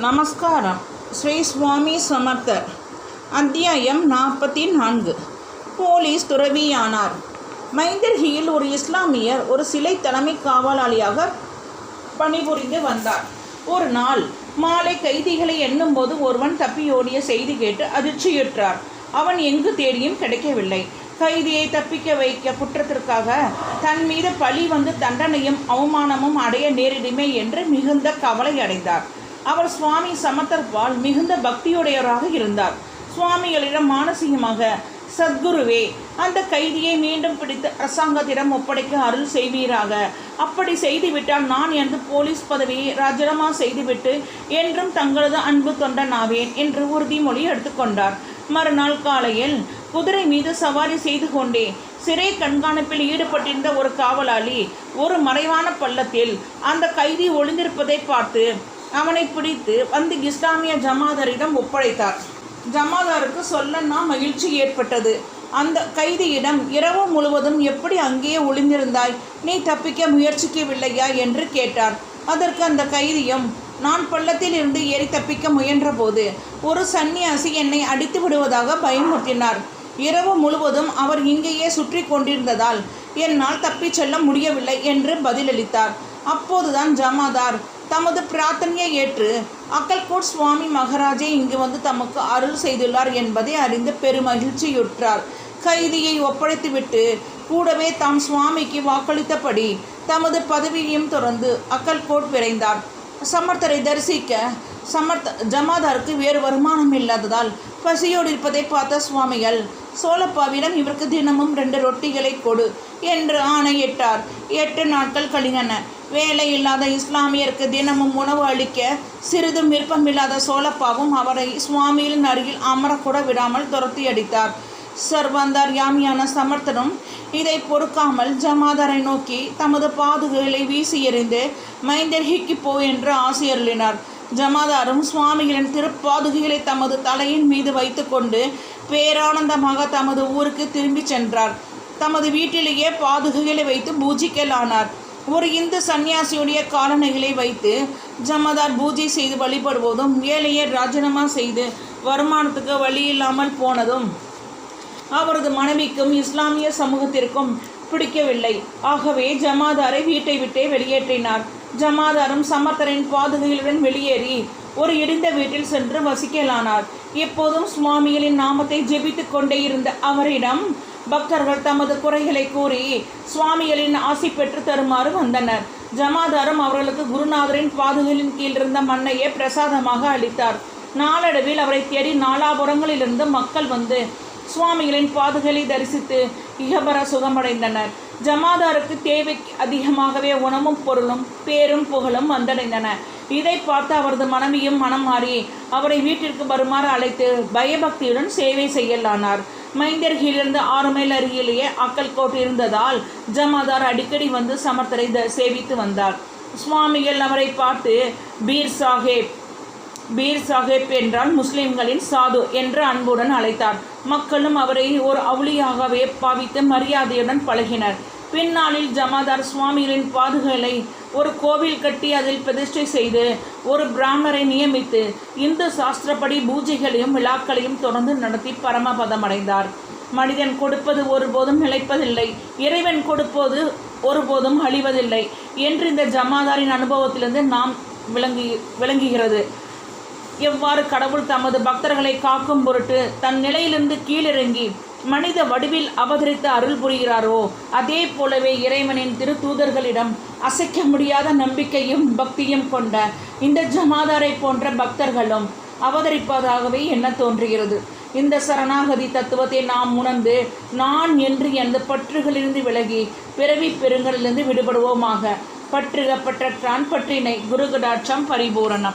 நமஸ்காரம். ஸ்ரீ சுவாமி சமர்த்தர். அத்தியாயம் நாற்பத்தி நான்கு போலீஸ் துறவியானார். மைந்தர்ஹியில் ஒரு இஸ்லாமியர் ஒரு சிலை தலைமை காவலாளியாக பணிபுரிந்து வந்தார். ஒரு நாள் மாலை கைதிகளை எண்ணும்போது ஒருவன் தப்பியோடிய செய்தி கேட்டு அதிர்ச்சியுற்றார். அவன் எங்கு தேடியும் கிடைக்கவில்லை. கைதியை தப்பிக்க வைக்க குற்றத்திற்காக தன் மீது பழி வந்து தண்டனையும் அவமானமும் அடைய நேரிடுமே என்று மிகுந்த கவலை அடைந்தார். அவர் சுவாமி சமத்தர்பால் மிகுந்த பக்தியுடையவராக இருந்தார். சுவாமிகளிடம் மானசீகமாக சத்குருவே அந்த கைதியை மீண்டும் பிடித்து அரசாங்கத்திடம் ஒப்படைக்க அருள் செய்வீராக. அப்படி செய்துவிட்டால் நான் எனது போலீஸ் பதவியை ராஜினாமா செய்துவிட்டு என்றும் தங்களது அன்பு தொண்டனாவேன் என்று உறுதிமொழி எடுத்துக்கொண்டார் மறுநாள் காலையில் குதிரை மீது சவாரி செய்து கொண்டே சிறை கண்காணிப்பில் ஈடுபட்டிருந்த ஒரு காவலாளி ஒரு மறைவான பள்ளத்தில் அந்த கைதி ஒளிந்திருப்பதை பார்த்து அவனை பிடித்து வந்து இஸ்லாமிய ஜமாதரிடம் ஒப்படைத்தார். ஜமாதாருக்கு சொல்லன்னா மகிழ்ச்சி ஏற்பட்டது. அந்த கைதியிடம் இரவு முழுவதும் எப்படி அங்கேயே ஒளிந்திருந்தாய்? நீ தப்பிக்க முயற்சிக்கவில்லையா? என்று கேட்டார். அதற்கு அந்த கைதியும் நான் பள்ளத்தில் இருந்து ஏறி தப்பிக்க முயன்றபோது ஒரு சன்னியாசி என்னை அடித்து விடுவதாக பயமுறுத்தினார். இரவு முழுவதும் அவர் இங்கேயே சுற்றி கொண்டிருந்ததால் என்னால் தப்பிச் செல்ல முடியவில்லை என்று பதிலளித்தார். அப்போதுதான் ஜமாதார் தமது பிரார்த்தனையை ஏற்று அக்கல்கோட் சுவாமி மகாராஜே இங்கு வந்து தமக்கு அருள் செய்துள்ளார் என்பதை அறிந்து பெருமகிழ்ச்சியுற்றார். கைதியை ஒப்படைத்துவிட்டு கூடவே தாம் சுவாமிக்கு வாக்களித்தபடி தமது பதவியையும் தொடர்ந்து அக்கல்கோட் விரைந்தார். சமர்த்தரை தரிசிக்க சமர்த்த ஜமாதாருக்கு வேறு வருமானம் இல்லாததால் பசியோடு இருப்பதை பார்த்த சுவாமிகள் சோழப்பாவிடம் இவருக்கு தினமும் ரெண்டு ரொட்டிகளை கொடு என்று ஆணையிட்டார். எட்டு நாட்கள் கழிந்தன. வேலை இல்லாத இஸ்லாமியருக்கு தினமும் உணவு அளிக்க சிறிதும் விருப்பமில்லாத சோழப்பாவும் அவரை சுவாமியின் அருகில் அமரக்கூட விடாமல் துரத்தி அடித்தார் சர்வந்தார் யாமியான சமர்த்தனும் இதை பொறுக்காமல் ஜமாதாரை நோக்கி தமது பாதுகளை வீசி எறிந்து மைந்தர்ஹிக்கு போ என்று ஆசியருளினார். ஜமாதாரும் சுவாமிகளின் திருப்பாதுகைகளை தமது தலையின் மீது வைத்துக்கொண்டு பேரானந்தமாக தமது ஊருக்கு திரும்பிச் சென்றார். தமது வீட்டிலேயே பாதுகைகளை வைத்து பூஜிக்கலானார். ஒரு இந்து சன்னியாசியுடைய காலணிகளை வைத்து ஜமதார் பூஜை செய்து வழிபடுவதும் ஏழையை ராஜினாமா செய்து வருமானத்துக்கு வழி இல்லாமல் போனதும் அவரது மனைவிக்கும் இஸ்லாமிய சமூகத்திற்கும் பிடிக்கவில்லை. ஆகவே ஜமாதாரை வீட்டை விட்டே வெளியேற்றினார். ஜமாதாரும் சமர்த்தரின் பாதுகைகளுடன் வெளியேறி ஒரு இடிந்த வீட்டில் சென்று வசிக்கலானார். எப்போதும் சுவாமிகளின் நாமத்தை ஜெபித்து கொண்டே இருந்த அவரிடம் பக்தர்கள் தமது குறைகளை கூறி சுவாமிகளின் ஆசை பெற்று தருமாறு வந்தனர். ஜமாதாரும் அவர்களுக்கு குருநாதரின் பாதுகளின் கீழ் இருந்த மண்ணையே பிரசாதமாக அளித்தார். நாளடைவில் அவரை தேடி நாலாபுரங்களிலிருந்து மக்கள் வந்து சுவாமிகளின் பாதுகளை தரிசித்து இகபர சுகமடைந்தனர். ஜமாதாருக்கு தேவைக்கு அதிகமாகவே உணவும் பொருளும் பேரும் புகழும் வந்தடைந்தன. இதை பார்த்து அவரது மனைவியும் மனம் மாறி அவரை வீட்டிற்கு வருமாறு அழைத்து பயபக்தியுடன் சேவை செய்யலானார். மைந்தர்கிலிருந்து ஆறு மைல் அருகிலேயே அக்கல்கோட் இருந்ததால் ஜமாதார் அடிக்கடி வந்து சமர்த்தரை த சேவித்து வந்தார். சுவாமிகள் அவரை பார்த்து பீர் சாஹேப் பீர் சாஹேப் என்றால் முஸ்லிம்களின் சாது என்று அன்புடன் அழைத்தார். மக்களும் அவரை ஒரு அவுளியாகவே பாவித்து மரியாதையுடன் பழகினர். பின்னாளில் ஜமாதார் சுவாமிகளின் பாதுகளை ஒரு கோவில் கட்டி அதில் பிரதிஷ்டை செய்து ஒரு பிராமணரை நியமித்து இந்து சாஸ்திரப்படி பூஜைகளையும் விழாக்களையும் தொடர்ந்து நடத்தி பரமபதமடைந்தார். மனிதன் கொடுப்பது ஒருபோதும் நிலைப்பதில்லை இறைவன் கொடுப்பது ஒருபோதும் அழிவதில்லை என்று இந்த ஜமாதாரின் அனுபவத்திலிருந்து நாம் விளங்கி விளங்குகிறது. எவ்வாறு கடவுள் தமது பக்தர்களை காக்கும் பொருட்டு தன் நிலையிலிருந்து கீழிறங்கி மனித வடிவில் அவதரித்து அருள் புரிகிறாரோ அதே போலவே இறைவனின் திருத்தூதர்களிடம் அசைக்க முடியாத நம்பிக்கையும் பக்தியும் கொண்ட இந்த ஜமாதாரை போன்ற பக்தர்களும் அவதரிப்பதாகவே என்ன தோன்றுகிறது? இந்த சரணாகதி தத்துவத்தை நாம் உணர்ந்து நான் என்று எந்த பற்றுகளிலிருந்து விலகி பிறவி பெருங்களிலிருந்து விடுபடுவோமாக. பற்றுகப்பட்ட பற்றினை குருகடாட்சம் பரிபூரணம்.